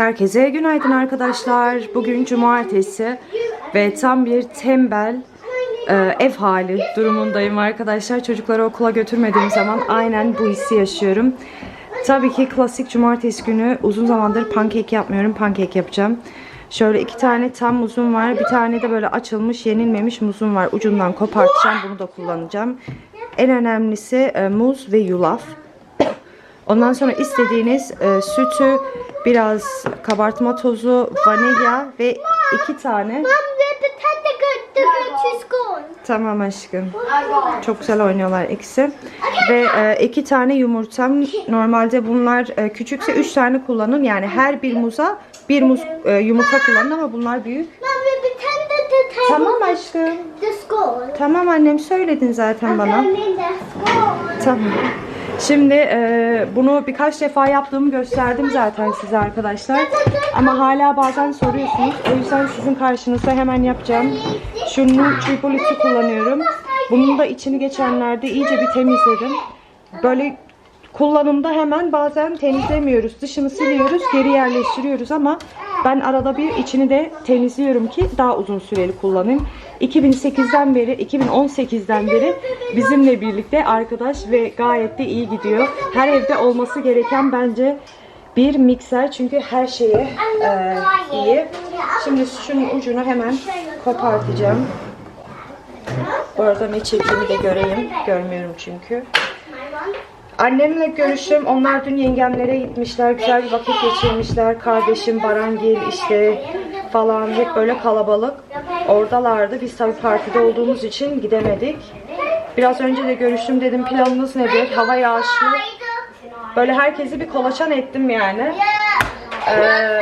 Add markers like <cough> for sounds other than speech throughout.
Herkese günaydın arkadaşlar. Bugün cumartesi ve tam bir tembel e, ev hali durumundayım arkadaşlar. Çocukları okula götürmediğim zaman aynen bu hissi yaşıyorum. Tabii ki klasik cumartesi günü uzun zamandır pankek yapmıyorum. Pankek yapacağım. Şöyle iki tane tam muzum var. Bir tane de böyle açılmış, yenilmemiş muzum var. Ucundan kopartacağım. Bunu da kullanacağım. En önemlisi e, muz ve yulaf. Ondan sonra istediğiniz e, sütü, biraz kabartma tozu, vanilya ve iki tane. Tamam aşkım. Çok güzel oynuyorlar ikisi. Ve e, iki tane yumurtam. Normalde bunlar e, küçükse üç tane kullanın. Yani her bir muza bir muz e, yumurta kullanın ama bunlar büyük. Tamam aşkım. Tamam annem söyledin zaten bana. Tamam. Şimdi e, bunu birkaç defa yaptığımı gösterdim zaten size arkadaşlar. Ama hala bazen soruyorsunuz. O yüzden sizin karşınızda hemen yapacağım. Şunu tripolisi kullanıyorum. Bunun da içini geçenlerde iyice bir temizledim. Böyle kullanımda hemen bazen temizlemiyoruz. Dışını siliyoruz, geri yerleştiriyoruz ama ben arada bir içini de temizliyorum ki daha uzun süreli kullanayım. 2008'den beri, 2018'den beri bizimle birlikte arkadaş ve gayet de iyi gidiyor. Her evde olması gereken bence bir mikser çünkü her şeye e, iyi. Şimdi şunun ucunu hemen kopartacağım. Bu arada ne çektiğimi de göreyim. Görmüyorum çünkü. Annemle görüşüm. Onlar dün yengemlere gitmişler. Güzel bir vakit geçirmişler. Kardeşim Barangil işte falan hep böyle kalabalık. Oradalardı. Biz tabii partide olduğumuz için gidemedik. Biraz önce de görüştüm dedim planınız nedir? Hava yağışlı. Böyle herkesi bir kolaçan ettim yani. Ee,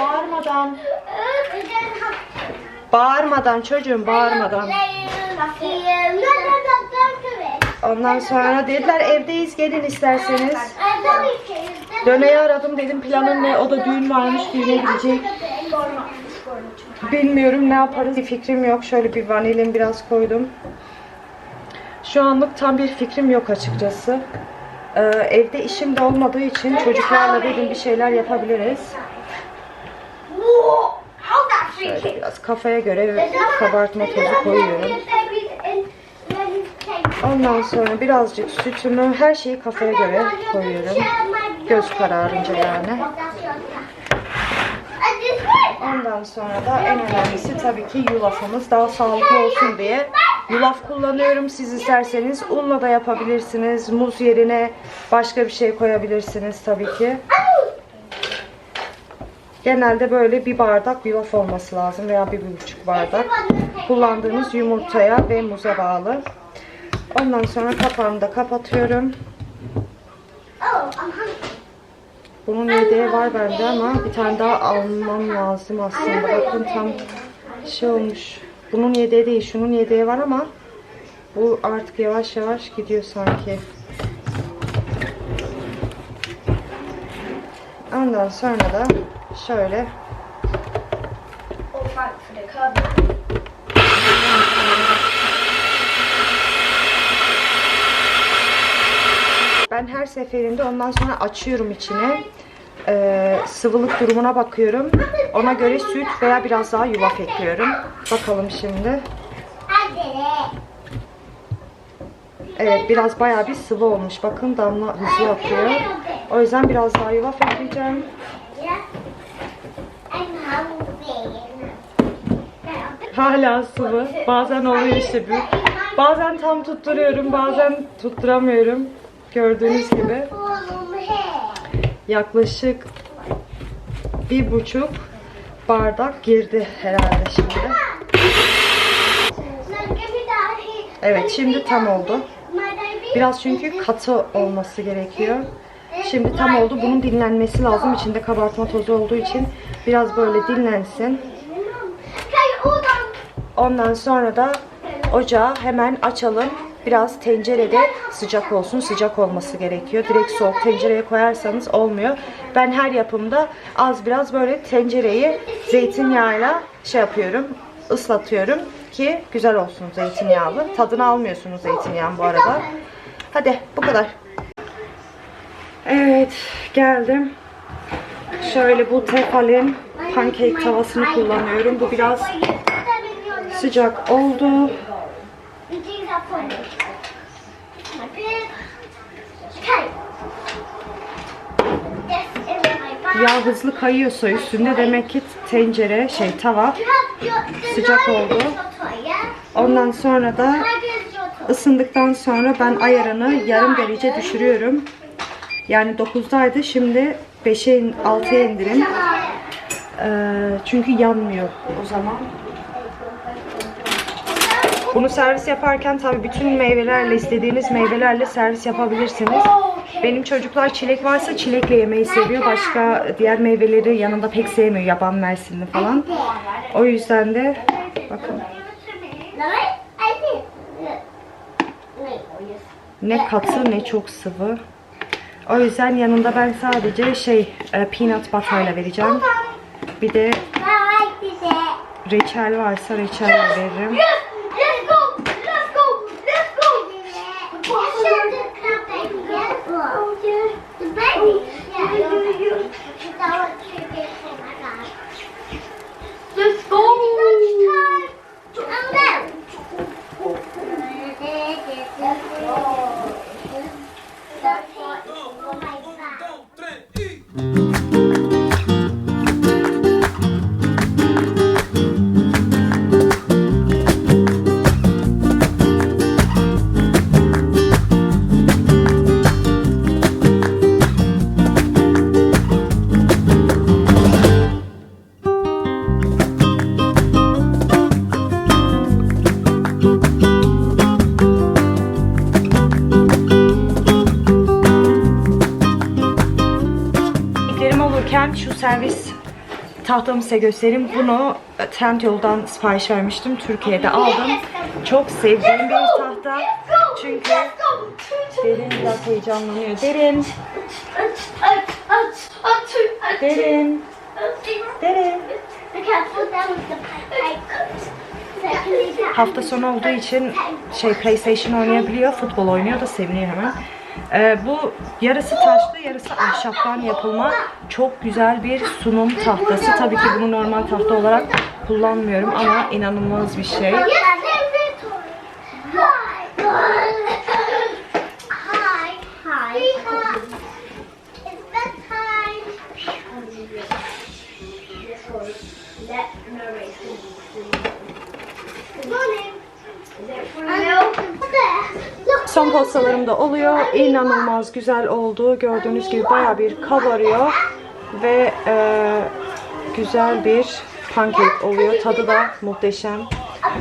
bağırmadan. Bağırmadan çocuğum bağırmadan. Ondan sonra dediler evdeyiz gelin isterseniz. Döneyi aradım dedim planın ne? O da düğün varmış düğüne gidecek. Bilmiyorum ne yaparız bir fikrim yok. Şöyle bir vanilin biraz koydum. Şu anlık tam bir fikrim yok açıkçası. Ee, evde işim de olmadığı için çocuklarla dedim bir şeyler yapabiliriz. Şöyle biraz kafaya göre kabartma tozu koyuyorum. Ondan sonra birazcık sütümü, her şeyi kafaya göre koyuyorum. Göz kararınca yani. Ondan sonra da en önemlisi tabii ki yulafımız daha sağlıklı olsun diye yulaf kullanıyorum. Siz isterseniz unla da yapabilirsiniz. Muz yerine başka bir şey koyabilirsiniz tabii ki. Genelde böyle bir bardak yulaf olması lazım veya bir buçuk bardak. Kullandığınız yumurtaya ve muza bağlı. Ondan sonra kapağını da kapatıyorum. Bunun yedeği var bende ama bir tane daha almam lazım aslında. Bakın tam şey olmuş. Bunun yedeği değil, şunun yedeği var ama bu artık yavaş yavaş gidiyor sanki. Ondan sonra da şöyle Ben her seferinde ondan sonra açıyorum içine. Ee, sıvılık durumuna bakıyorum. Ona göre süt veya biraz daha yulaf ekliyorum. Bakalım şimdi. Evet biraz bayağı bir sıvı olmuş. Bakın damla hızlı akıyor. O yüzden biraz daha yulaf ekleyeceğim. Hala sıvı. Bazen oluyor işte bu. Bazen tam tutturuyorum, bazen tutturamıyorum. Gördüğünüz gibi yaklaşık bir buçuk bardak girdi herhalde şimdi. Evet şimdi tam oldu. Biraz çünkü katı olması gerekiyor. Şimdi tam oldu. Bunun dinlenmesi lazım. İçinde kabartma tozu olduğu için biraz böyle dinlensin. Ondan sonra da ocağı hemen açalım. Biraz tencerede sıcak olsun. Sıcak olması gerekiyor. Direkt soğuk tencereye koyarsanız olmuyor. Ben her yapımda az biraz böyle tencereyi zeytinyağıyla şey yapıyorum. ıslatıyorum ki güzel olsun zeytinyağlı. Tadını almıyorsunuz zeytinyağın bu arada. Hadi bu kadar. Evet geldim. Şöyle bu Tefal'in pankek tavasını kullanıyorum. Bu biraz sıcak oldu. Yağ hızlı kayıyorsa üstünde demek ki tencere şey tava sıcak oldu. Ondan sonra da ısındıktan sonra ben ayarını yarım derece düşürüyorum. Yani 9'daydı şimdi 5'e in- 6'ya indirim. Ee, çünkü yanmıyor o zaman. Bunu servis yaparken tabii bütün meyvelerle istediğiniz meyvelerle servis yapabilirsiniz. Benim çocuklar çilek varsa çilekle yemeyi seviyor. Başka diğer meyveleri yanında pek sevmiyor. Yaban mersinli falan. O yüzden de bakın ne katı ne çok sıvı. O yüzden yanında ben sadece şey e, peanut butter'la vereceğim. Bir de reçel varsa reçelle veririm. Tahtamı size göstereyim. Bunu e, Trendyol'dan sipariş vermiştim. Türkiye'de aldım. Çok sevdiğim bir tahta. Çünkü derin biraz heyecanlanıyor. Derin, derin, derin. Hafta sonu olduğu için şey PlayStation oynayabiliyor, futbol oynuyor da seviniyor hemen. Ee, bu yarısı taşlı, yarısı ahşaptan yapılma çok güzel bir sunum tahtası. Tabii ki bunu normal tahta olarak kullanmıyorum ama inanılmaz bir şey. Look. Son postalarım da oluyor. İnanılmaz güzel oldu. Gördüğünüz gibi baya bir kabarıyor. Ve e, güzel bir pankek oluyor. Tadı da muhteşem.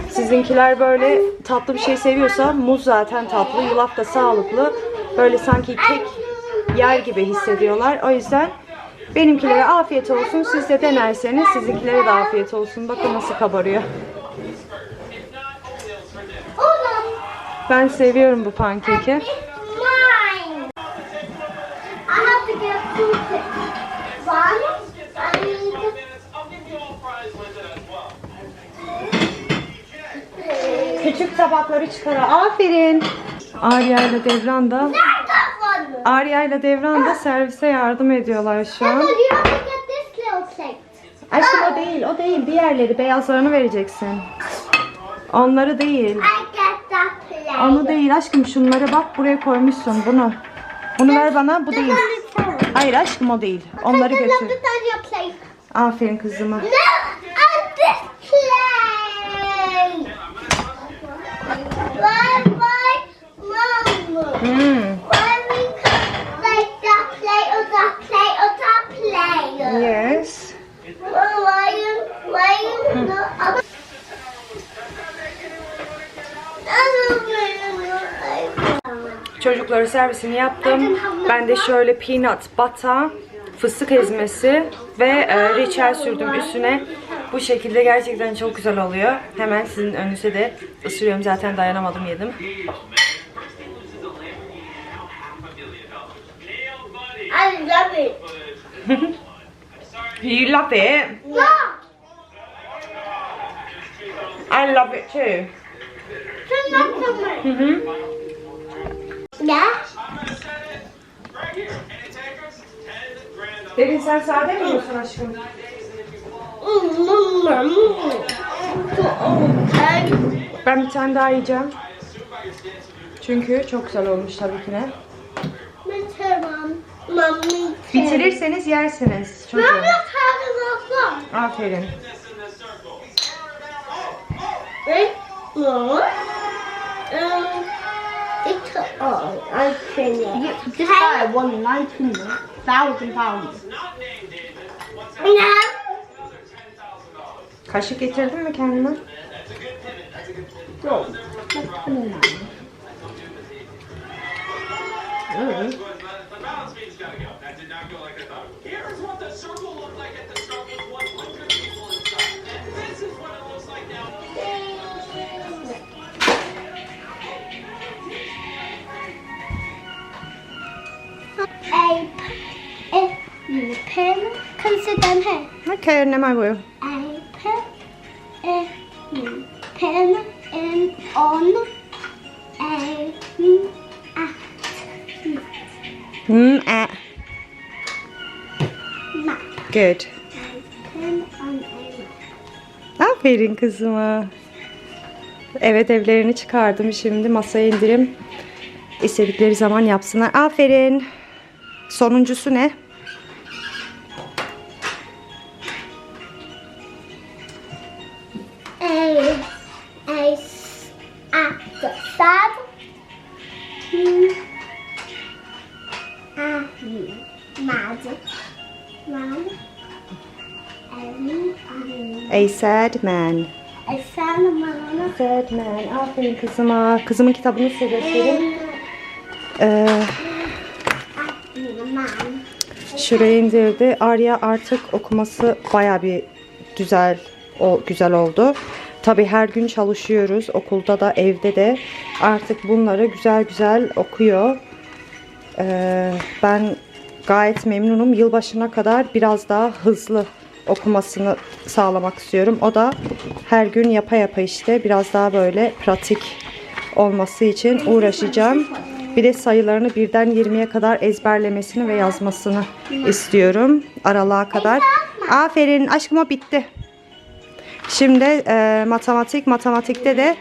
Sizinkiler böyle tatlı bir şey seviyorsa muz zaten tatlı, yulaf da sağlıklı. Böyle sanki kek yer gibi hissediyorlar. O yüzden benimkilere afiyet olsun. Siz de denerseniz sizinkilere de afiyet olsun. Bakın nasıl kabarıyor. Hold on. Ben seviyorum bu pankeki. It's mine. I have to get two things. One, I need I'll give you all prize with it as well. Küçük tabakları çıkar. Aferin. Arya ile Devran da. Arya ile Devran da servise yardım ediyorlar şu an. Aşkım o değil, o değil. Diğerleri beyazlarını vereceksin. Onları değil. I get that plate. Onu değil aşkım. Şunları bak buraya koymuşsun bunu. Bunu ver bana. Bu değil. Hayır aşkım o değil. Onları götür. Aferin kızıma. Hmm. Çocuklara servisini yaptım. Ben de şöyle peanut butter, fıstık ezmesi ve e, reçel sürdüm üstüne. Bu şekilde gerçekten çok güzel oluyor. Hemen sizin önünüze de ısırıyorum. Zaten dayanamadım yedim. I love it. <laughs> You love it. No. I love it too. Turn up the Hı hı. Yeah. İt's Derin sen sade mi yiyorsun aşkım? Ben bir tane daha yiyeceğim. Çünkü çok güzel olmuş tabii ki de. Bitirirseniz yersiniz çocuğum. Aferin. I finished. This guy won 19,000 pounds. No. Kaşık getirdin mi kendine? No, that's a pen. Consider pen. Okej, önlem var buyur. A pen. A pen and on a at Hmm, eh. map. Good. Pen on a map. Aferin kızıma. Evet evlerini çıkardım. Şimdi masaya indirim. İstedikleri zaman yapsınlar. Aferin. Sonuncusu ne? A sad man. a salmon. Sad man. Aferin kızıma. Kızımın kitabını size göstereyim. Ee, Man. şuraya indirdi. Arya artık okuması baya bir güzel o güzel oldu. Tabi her gün çalışıyoruz. Okulda da evde de. Artık bunları güzel güzel okuyor. Ee, ben gayet memnunum. Yılbaşına kadar biraz daha hızlı okumasını sağlamak istiyorum. O da her gün yapa yapa işte biraz daha böyle pratik olması için uğraşacağım. Bir de sayılarını birden 20'ye kadar ezberlemesini ve yazmasını istiyorum. Aralığa kadar. Aferin aşkım o bitti. Şimdi e, matematik, matematikte de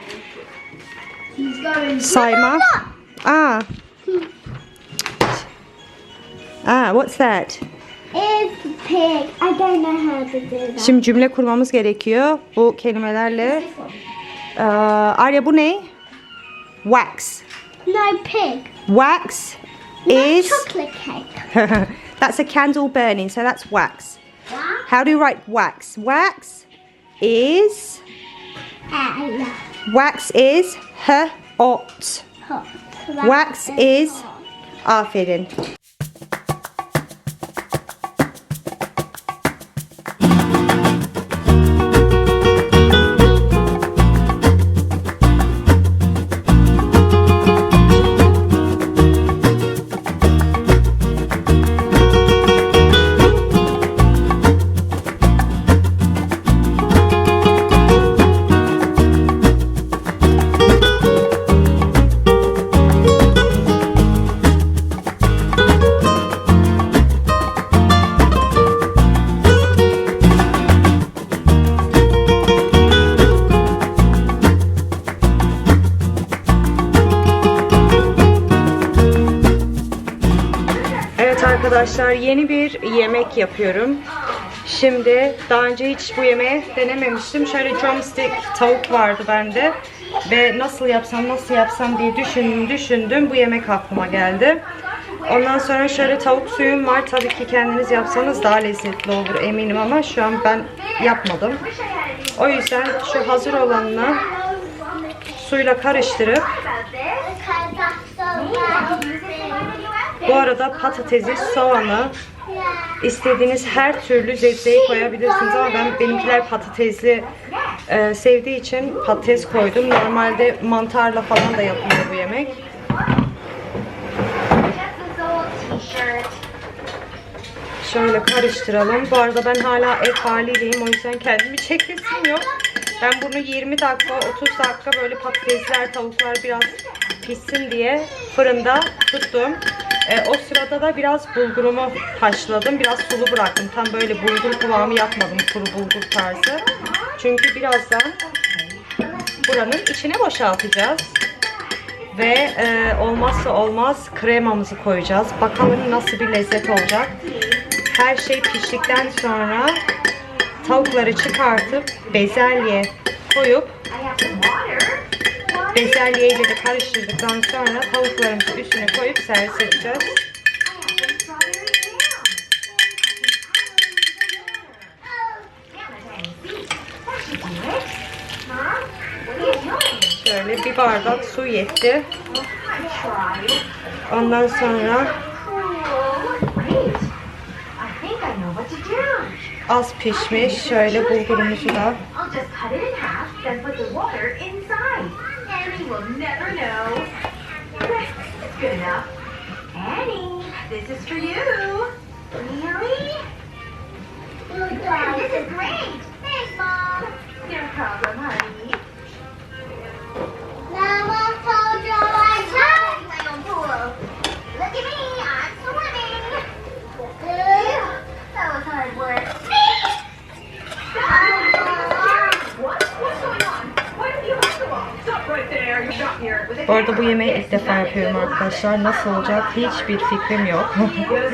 sayma. Aa. Ah, what's that? Is pig. I don't know how to do that. Şimdi cümle kurmamız gerekiyor bu kelimelerle. Ee, Arya bu ne? Wax. No pig. Wax No is chocolate cake. <laughs> that's a candle burning, so that's wax. What? How do you write wax? Wax is A. wax is h ot. Hot. Wax is aferin. Yeni bir yemek yapıyorum. Şimdi daha önce hiç bu yemeği denememiştim. Şöyle drumstick tavuk vardı bende. Ve nasıl yapsam nasıl yapsam diye düşündüm düşündüm. Bu yemek aklıma geldi. Ondan sonra şöyle tavuk suyum var. Tabii ki kendiniz yapsanız daha lezzetli olur eminim ama şu an ben yapmadım. O yüzden şu hazır olanla suyla karıştırıp bu arada patatesi, soğanı, istediğiniz her türlü sebzeyi koyabilirsiniz ama ben benimkiler patatesli e, sevdiği için patates koydum. Normalde mantarla falan da yapılıyor bu yemek. Şöyle karıştıralım. Bu arada ben hala ev haliyleyim o yüzden kendimi çekesim yok. Ben bunu 20 dakika 30 dakika böyle patatesler tavuklar biraz pişsin diye fırında tuttum. E, o sırada da biraz bulgurumu haşladım. Biraz sulu bıraktım. Tam böyle bulgur kıvamı yapmadım. Kuru bulgur tarzı. Çünkü birazdan buranın içine boşaltacağız. Ve e, olmazsa olmaz kremamızı koyacağız. Bakalım nasıl bir lezzet olacak. Her şey piştikten sonra tavukları çıkartıp bezelye koyup bezelye ile karıştırdıktan sonra tavuklarımızı üstüne koyup servis edeceğiz. Şöyle bir bardak su yetti. Ondan sonra az pişmiş. Şöyle bulgurumuzu da will never know. Good enough. Annie, this is for you. Really? This is great. Thanks, Mom. No problem, honey. Arada bu yemeği ilk defa yapıyorum arkadaşlar. Nasıl olacak hiçbir fikrim yok.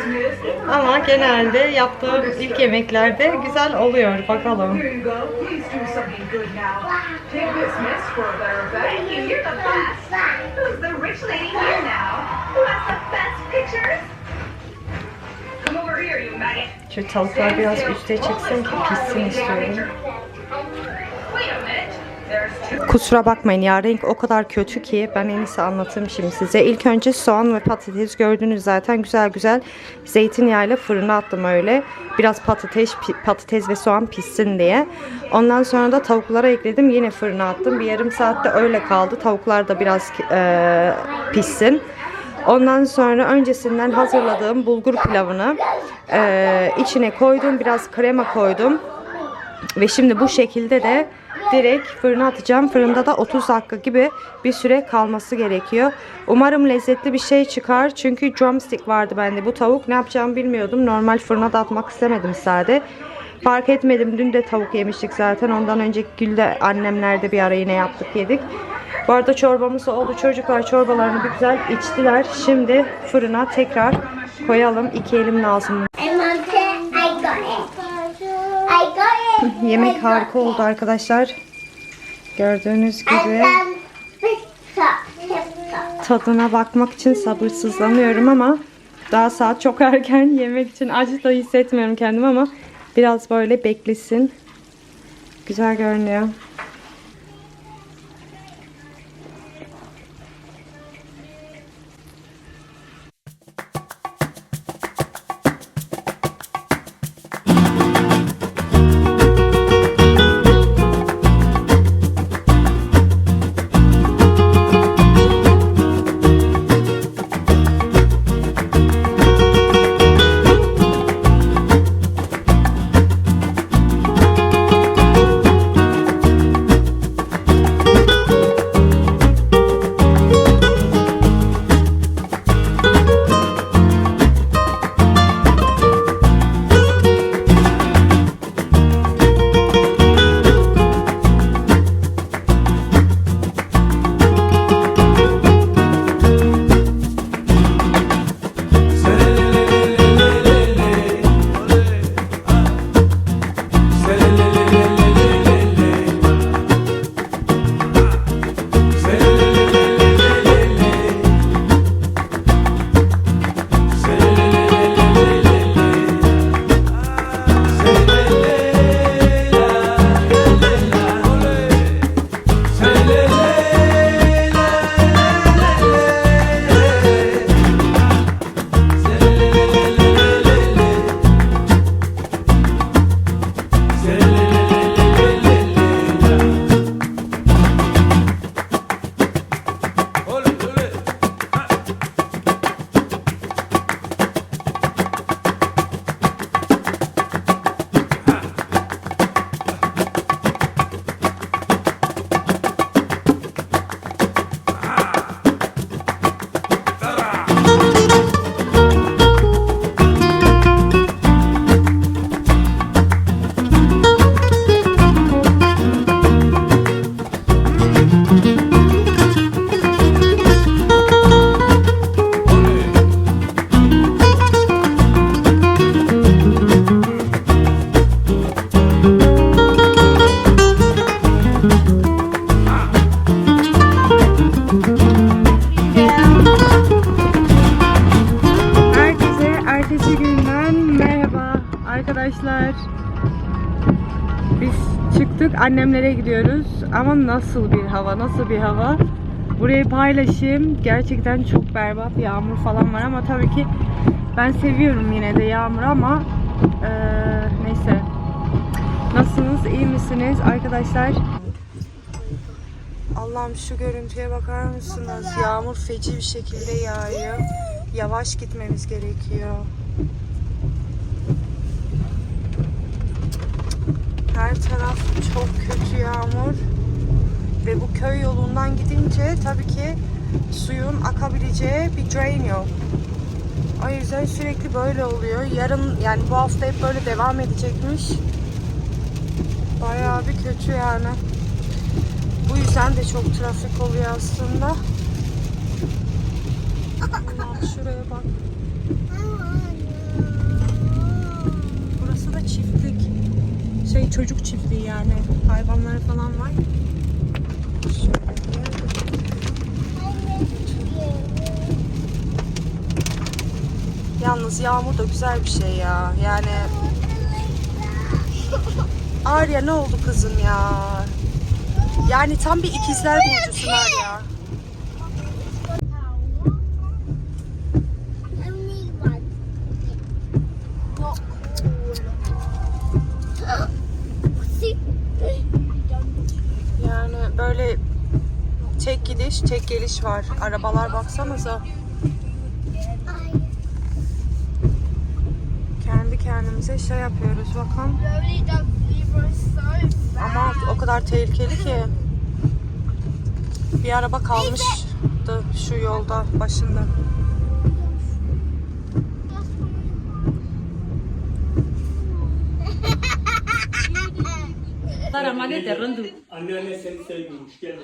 <laughs> Ama genelde yaptığım ilk yemeklerde güzel oluyor. Bakalım. Şu tavuklar biraz üste çıksın ki pişsin istiyorum. Kusura bakmayın ya renk o kadar kötü ki ben en iyisi anlatayım şimdi size. İlk önce soğan ve patates gördünüz zaten güzel güzel zeytinyağıyla fırına attım öyle. Biraz patates patates ve soğan pişsin diye. Ondan sonra da tavuklara ekledim yine fırına attım. Bir yarım saatte öyle kaldı. Tavuklar da biraz e, pişsin. Ondan sonra öncesinden hazırladığım bulgur pilavını e, içine koydum. Biraz krema koydum. Ve şimdi bu şekilde de direkt fırına atacağım. Fırında da 30 dakika gibi bir süre kalması gerekiyor. Umarım lezzetli bir şey çıkar. Çünkü drumstick vardı bende bu tavuk. Ne yapacağımı bilmiyordum. Normal fırına da atmak istemedim sade. Fark etmedim. Dün de tavuk yemiştik zaten. Ondan önceki günde annemlerde bir ara yine yaptık yedik. Bu arada çorbamız oldu. Çocuklar çorbalarını bir güzel içtiler. Şimdi fırına tekrar koyalım. İki elim lazım. And Mom said I got it. I got it. Yemek harika oldu arkadaşlar. Gördüğünüz gibi tadına bakmak için sabırsızlanıyorum ama daha saat çok erken yemek için acı da hissetmiyorum kendimi ama biraz böyle beklesin. Güzel görünüyor. Annemlere gidiyoruz ama nasıl bir hava nasıl bir hava? Burayı paylaşayım. Gerçekten çok berbat yağmur falan var ama tabii ki ben seviyorum yine de yağmur ama eee, neyse. Nasılsınız? İyi misiniz? Arkadaşlar Allah'ım şu görüntüye bakar mısınız? Yağmur feci bir şekilde yağıyor. Yavaş gitmemiz gerekiyor Her taraf çok kötü yağmur. Ve bu köy yolundan gidince tabii ki suyun akabileceği bir drain yok. O yüzden sürekli böyle oluyor. Yarın yani bu hafta hep böyle devam edecekmiş. Bayağı bir kötü yani. Bu yüzden de çok trafik oluyor aslında. <laughs> Şuraya bak. Çocuk çiftliği yani. Hayvanları falan var. Yalnız yağmur da güzel bir şey ya. Yani Arya ne oldu kızım ya? Yani tam bir ikizler burcusun Arya. Gidiş, tek geliş var. Arabalar baksanıza. Kendi kendimize şey yapıyoruz bakın. Ama o kadar tehlikeli ki. Bir araba kalmıştı şu yolda başında. Anneanne seni sevmiyormuş. Gel?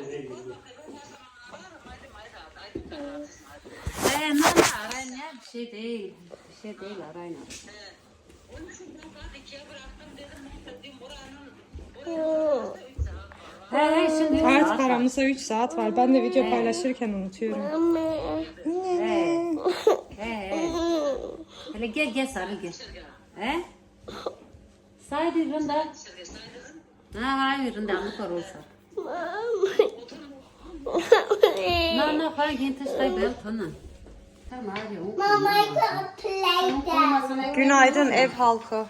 Ee, arayın ya. Bir şey değil. Bir şey değil arayın. He he şimdi. Artık aramızda 3 saat var. Ben de video paylaşırken unutuyorum. He he. Hele gel gel sarıl gel. He? Saydı rında. Ha hayır rında amı kar olsa. No no. Tamam hadi. Mom, I got a play Günaydın ev halkı.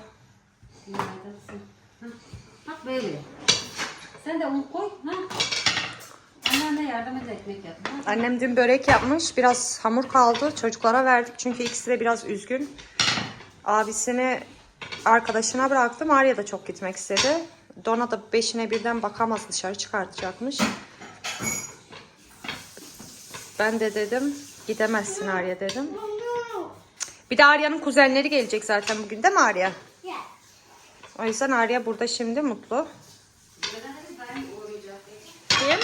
Bak böyle. Sen de un koy. Ha? Anneanne yardım et ekmek yap. Ha? Annem dün börek yapmış. Biraz hamur kaldı. Çocuklara verdik çünkü ikisi de biraz üzgün. Abisini arkadaşına bıraktım. Arya da çok gitmek istedi. Dona da beşine birden bakamaz dışarı çıkartacakmış. Ben de dedim gidemezsin Arya dedim. Bir de Arya'nın kuzenleri gelecek zaten bugün değil mi Arya? O yüzden Arya burada şimdi mutlu. Kim?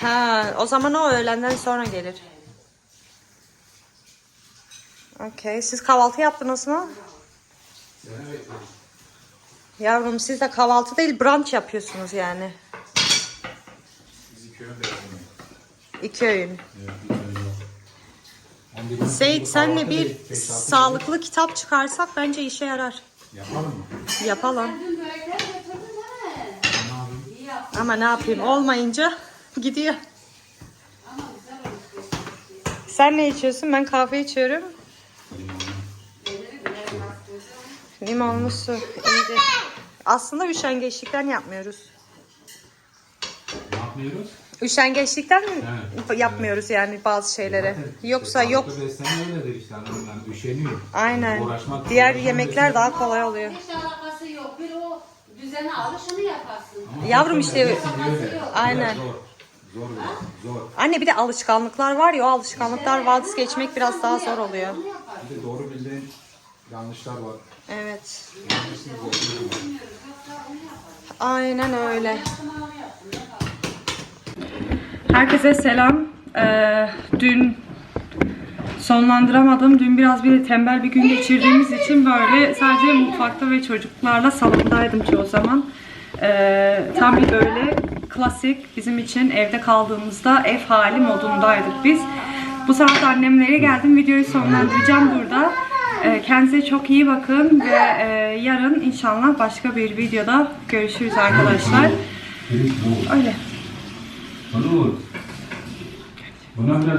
Ha, o zaman o öğlenden sonra gelir. Okey. Siz kahvaltı yaptınız mı? Yavrum siz de kahvaltı değil brunch yapıyorsunuz yani. İki öğün. Seyit senle bir sağlıklı kitap çıkarsak bence işe yarar. Yapalım mı? Yapalım. Ama ne yapayım olmayınca gidiyor. Ama güzel olmuş. Sen ne içiyorsun? Ben kahve içiyorum. Limonlu su. İyice. Aslında üşengeçlikten yapmıyoruz. Ne yapmıyoruz? Üşengeçlikten Evet. yapmıyoruz yani bazı şeyleri. Yoksa yok. Sağlıklı beslenme öyledir işte yani üşeniyor. Aynen. Uğraşmak- Diğer yemekler daha kolay oluyor. Hiç alakası yok. Bir o düzeni alır şunu yaparsın. Ama Yavrum işte-. Aynen. Zor. Zor. Zor. Anne bir de alışkanlıklar var ya o alışkanlıklar vazgeçmek biraz daha zor oluyor. Bir de doğru bildiğin yanlışlar var. Evet. Aynen öyle. Herkese selam. Ee, dün sonlandıramadım. Dün biraz bir tembel bir gün geçirdiğimiz için böyle sadece mutfakta ve çocuklarla salondaydım çoğu zaman. Ee, tam bir böyle klasik bizim için evde kaldığımızda ev hali modundaydık biz. Bu sabah annemlere geldim. Videoyu sonlandıracağım burada. Ee, Kendinize çok iyi bakın ve e, yarın inşallah başka bir videoda görüşürüz arkadaşlar. Öyle. Olur. Buna biraz